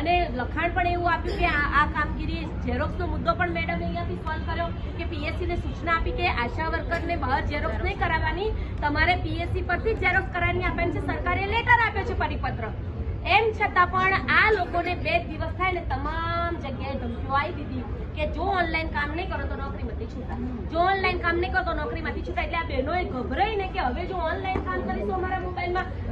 અને લખાણ પણ એવું આપ્યું કે આ કામગીરી ઝેરોક્સનો મુદ્દો પણ મેડમ અહીંયાથી સોલ્વ કર્યો કે પીએસસી ને સૂચના આપી કે આશા વર્કરને બહાર ઝેરોક્સ નહીં કરાવવાની. તમારે પીએસસી પરથી જ ઝેરોક્સ કરાવવાની આપવાની છે. સરકારે લેટર આપ્યો છે પરિપત્ર. એમ છતાં પણ આ લોકોને બે દિવસ થાય ને તમામ જગ્યાએ ધમકીઓ આવી દીધી કે જો ઓનલાઈન કામ નહીં કરો તો નોકરીમાંથી છૂટા. જો ઓનલાઈન કામ નહીં કરો તો નોકરીમાંથી છૂટા. એટલે આ બહેનોએ ગભરાઈને કે હવે જો ઓનલાઈન કામ કરીશું અમારા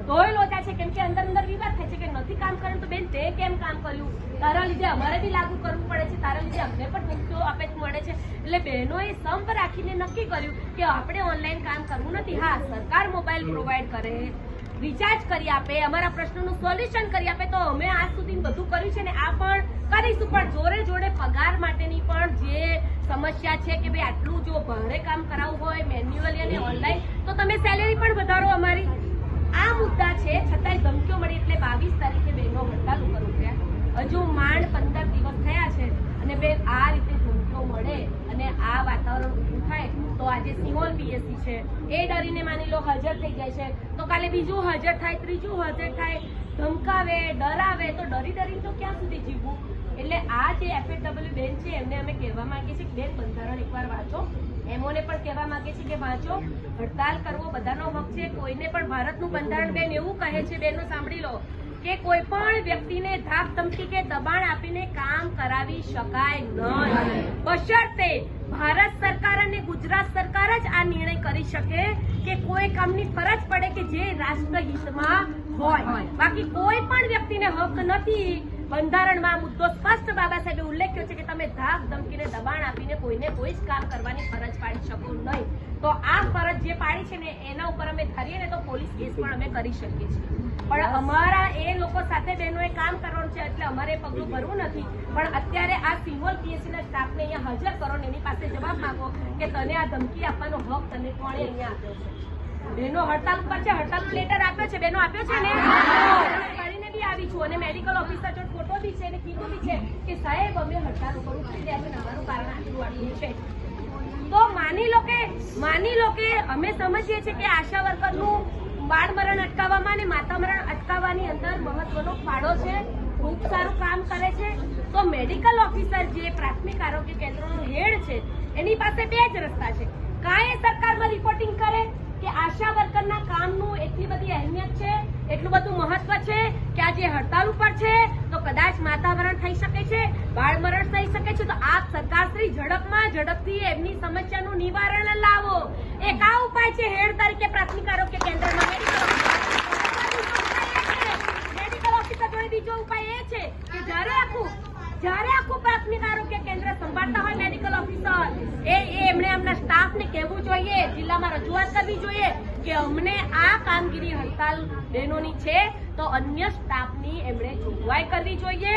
તોય લોચા છે કેમ કે અંદર અંદર વિવાદ થાય છે કે નથી કામ કર્યું તો બેન તે કેમ કામ કર્યું? તારા લીધે અમારે બી લાગુ કરવું પડે છે, તારા લીધે અમને પણ મુક્તો આપે મળે છે. એટલે બહેનોએ સંપ રાખીને નક્કી કર્યું કે આપણે ઓનલાઈન કામ કરવું નથી. હા, સરકાર મોબાઈલ પ્રોવાઈડ કરે રિચાર્જ કરી આપે, અમારા પ્રશ્નોનું સોલ્યુશન કરી આપે, તો અમે આજ સુધી બધું કર્યું છે ને આ પણ કરીશું. પણ જોડે જોડે પગાર માટેની પણ જે સમસ્યા છે કે ભાઈ આટલું જો ભારે કામ કરાવવું હોય મેન્યુઅલી અને ઓનલાઈન તો તમે સેલેરી પણ વધારો અમારી. આ મુદ્દા છે, છતાંય ધમકીઓ મળી એટલે બાવીસ તારીખે બહેનો હડતાલ ઉપર ઉતર્યા. હજુ માંડ પંદર દિવસ થયા છે અને બે આ રીતે ધમકીઓ મળે અને આ વાતાવરણ ઊભું થાય, તો આજે સિહોલ પીએસસી છે. એ ડરીને માની લો હાજર થઈ જાય છે. તો કાલે બીજું હાજર થાય, ત્રીજું હાજર થાય, ધમકાવે, ડરાવે, તો ડરી ડરીને તો ક્યાં સુધી જીવવું? એટલે આ જે એફએડબલ્યુ બેન છે, એમને અમે કહેવા માંગીએ છીએ બેન બંધારણ એકવાર વાંચો. એમોને પણ કહેવા માંગે છે કે વાંચો, હડતાલ કરવો બધાનો હક છે. કોઈને પણ ભારતનું બંધારણ બેન એવું કહે છે બેનો સાંભળી લો, કે કોઈ પણ વ્યક્તિને ધાક ધમકી કે દબાણ આપીને કામ કરાવી શકાય નહીં. ભારત સરકાર અને ગુજરાત સરકાર જ આ નિર્ણય કરી શકે કે કોઈ કામની ફરજ પડે કે જે રાષ્ટ્ર હિતમાં હોય. બાકી કોઈ પણ વ્યક્તિને હક નથી. બંધારણમાં મુદ્દો સ્પષ્ટ બાબા સાહેબે ઉલ્લેખ્યો છે કે તમે ધાક ધમકીને દબાણ આપીને કોઈને કોઈ જ કામ કરવાની ફરજ પાડી શકો નહીં. તો આ ફરજ જે પાડી છે ને એના ઉપર અમે ધારીએ ને તો પોલીસ કેસ પણ અમે કરી શકીએ છીએ. પણ અમારા એ લોકો સાથે બહેનોએ કામ કરવાનું છે એટલે અમારે પગલું ભરવું નથી. પણ અત્યારે આ સિંહોલ પીએસસી ના સ્ટાફને અહીંયા હાજર કરો ને એની પાસે જવાબ માંગો કે તને આ ધમકી આપવાનો હક તને કોણે અહીંયા આપ્યો છે? બહેનો હડતાલ ઉપર છે હડતાલ લેટર આપ્યો છે બહેનો આપ્યો છે ને? આવી છું અને મેડિકલ ઓફિસર જો ફોટો બી છે અને કીધું બી છે કે સાહેબ અમે હડતાલ ઉપર ઉતરી રહ્યા છે અમારું કારણ આટલું આટલું છે. માની લો કે, માની લો કે અમે સમજીએ છીએ કે આશા વર્કરનું બાળ મરણ અટકાવવામાં અને માતા મરણ અટકાવવાની અંદર મહત્વનો ફાળો છે, ખૂબ સારું કામ કરે છે. તો મેડિકલ ઓફિસર જે પ્રાથમિક આરોગ્ય કેન્દ્રનો હેડ છે, એની પાસે બે જ રસ્તા છે. કાંઈ સરકારમાં રિપોર્ટિંગ કરે કે આશા વર્કરના કામનું એટલી બધી અહેમિયત છે, એટલું બધું મહત્વ છે, કે આજે હડતાલ ઉપર છે, તો કદાચ માતાવરણ થઈ શકે છે બાળ મરણ થઈ છે તો આપ સરકારશ્રી ઝડપમાં ઝડપથી એમની સમસ્યાનું નિવારણ લાવો. એક આ ઉપાય છે હેડ તરીકે પ્રાથમિક આરોગ્ય કેન્દ્રમાં મેડિકલ ઓફિસર જોડે બીજો ઉપાય એ છે. કે જ્યારે આખું જ્યારે આખું પ્રાથમિક આરોગ્ય કેન્દ્ર સંભાળતા હોય મેડિકલ ઓફિસર એ એ એમણે એમના સ્ટાફને કહેવું જોઈએ, જિલ્લામાં રજૂઆત કરવી જોઈએ કે અમને આ કામગીરી હડતાલ બહેનોની છે. તો અન્ય સ્ટાફની એમણે જોગવાઈ કરવી જોઈએ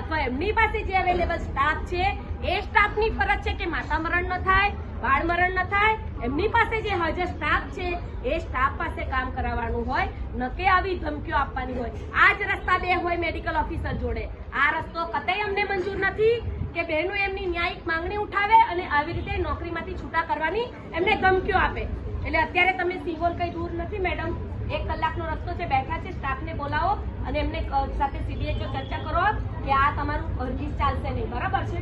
અથવા એમની પાસે જે અવેલેબલ સ્ટાફ છે, એ સ્ટાફની ફરજ છે કે માતા મરણ ન થાય, બાળ મરણ ન થાય. એમની પાસે જે હાજર સ્ટાફ છે, એ સ્ટાફ પાસે કામ કરાવવાનું હોય, ન કે આવી ધમકીઓ આપવાની હોય. આ જ રસ્તા બે હોય મેડિકલ ઓફિસર જોડે. આ રસ્તો કતઈ અમને મંજૂર નથી કે બહેનો એમની ન્યાયિક માંગણી ઉઠાવે અને આવી રીતે નોકરીમાંથી છૂટા કરવાની એમને ધમકીઓ આપે. એટલે અત્યારે તમે સિંગોલ કઈ દૂર નથી, મેડમ. એક કલાકનો રસ્તો છે, બેઠા છે, સ્ટાફને બોલાવો અને એમને સાથે સાથે સીડીએચઓ ચર્ચા કરો કે આ તમારું અરજી ચાલશે નહીં. બરાબર છે?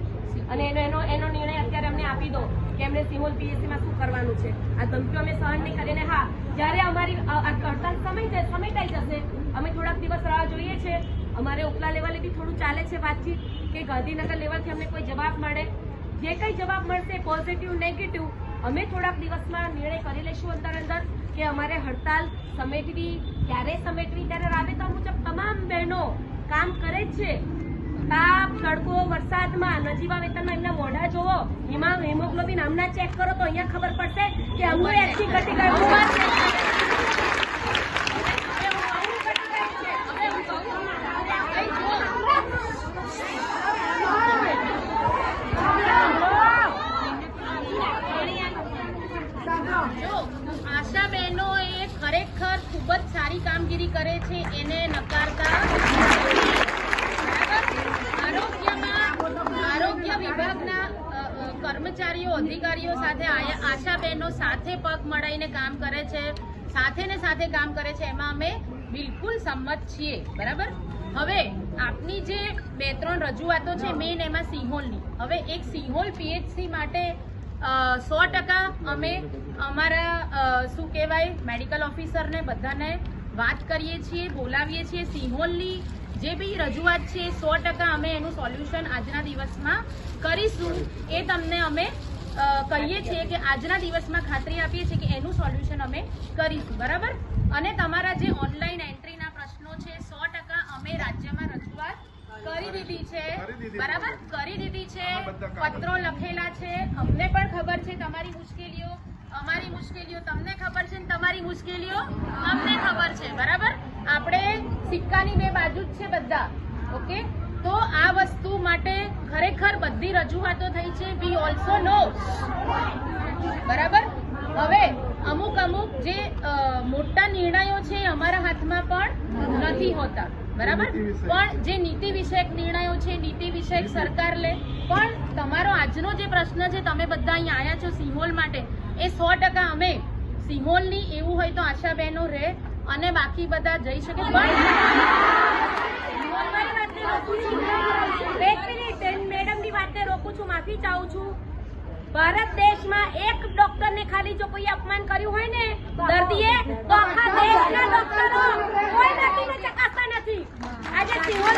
અને એનો એનો એનો નિર્ણય અત્યારે અમને આપી દો કે એમને સિમોલ પીએસસીમાં શું કરવાનું છે. આ ધમકીઓ અમે સહન નહીં કરીને હા, જ્યારે અમારી હડતાલ સમય જાય સમયટાઈ જશે, અમે થોડાક દિવસ રાહ જોઈએ છે. અમારે ઉપલા લેવલે બી થોડું ચાલે છે વાતચીત કે ગાંધીનગર લેવલથી અમને કોઈ જવાબ મળે? જે કઈ જવાબ મળશે પોઝિટિવ નેગેટિવ અમે થોડાક દિવસમાં નિર્ણય કરી લઈશું અંદર અંદર. કે અમારે હડતાલ સમેટવી, ક્યારે સમેટવી, ત્યારે રાબેતા મુજબ તમામ બહેનો કામ કરે જ છે. તાપ, તડકો, વરસાદમાં નજીવા વેતનમાં એમના મોઢા જોવો. એમાં હિમોગ્લોબિન હમણાં ચેક કરો તો અહીંયા ખબર પડશે કે અમુક એસી ઘટી ગયું આશા બહેનો એ ખરેખર ખૂબ જ સારી કામગીરી કરે છે, એને નકારતા આરોગ્યમાં, આરોગ્ય વિભાગના કર્મચારીઓ, અધિકારીઓ સાથે આયા- આશા બહેનો સાથે પગ મળાઈને કામ કરે છે, સાથે ને સાથે કામ કરે છે, એમાં અમે બિલકુલ સંમત છીએ, બરાબર? હવે આપની જે બે ત્રણ રજૂઆતો છે મેઇન એમાં સિંહોલની. હવે એક સિંહોલ પીએચસી માટે સો ટકા અમે અમારા શું કહેવાય, મેડિકલ ઓફિસરને બધાને વાત કરીએ છીએ બોલાવીએ છીએ સિંહોલની. જે બી રજૂઆત છે સો ટકા અમે એનું સોલ્યુશન આજના દિવસમાં કરીશું. એ તમને અમે કહીએ છીએ કે આજના દિવસમાં ખાતરી આપીએ છીએ કે એનું સોલ્યુશન અમે કરીશું. બરાબર? અને તમારા જે ઓનલાઈન એન્ટ્રીના પ્રશ્નો છે સો ટકા અમે રાજ્યમાં રજૂઆત કરી દીધી છે. બરાબર? કરી દીધી છે. પત્રો લખેલા છે. અમને પણ ખબર છે તમારી મુશ્કેલીઓ. અમારી મુશ્કેલીઓ તમને ખબર છે ને તમારી મુશ્કેલીઓ અમને ખબર છે બરાબર? આપણે સિક્કાની બે બાજુ જ છે બધા ઓકે? તો આ વસ્તુ માટે ખરેખર બધી રજૂઆતો થઈ છે વી ઓલ્સો નો બરાબર? હવે અમુક અમુક જે મોટા નિર્ણયો છે એ અમારા હાથમાં પણ નથી હોતા બરાબર? પણ જે નીતિ વિષયક નિર્ણયો છે નીતિ વિષયક સરકાર લે પણ તમારો આજનો જે પ્રશ્ન છે તમે બધા અહીંયા આવ્યા છો સિંહોલ માટે એ સો ટકા અમે સિંહોલની એવું હોય તો આશાબહેનો રહે અને બાકી બધા જઈ શકે. પણ મેડમની વાતને રોકું છું, માફી ચાહું છું. ભારત દેશમાં એક ડોક્ટરને ખાલી જો કોઈ અપમાન કર્યું હોય ને, દર્દીએ ડોક્ટરો ચકાસતા નથી. આજે સિંહોલ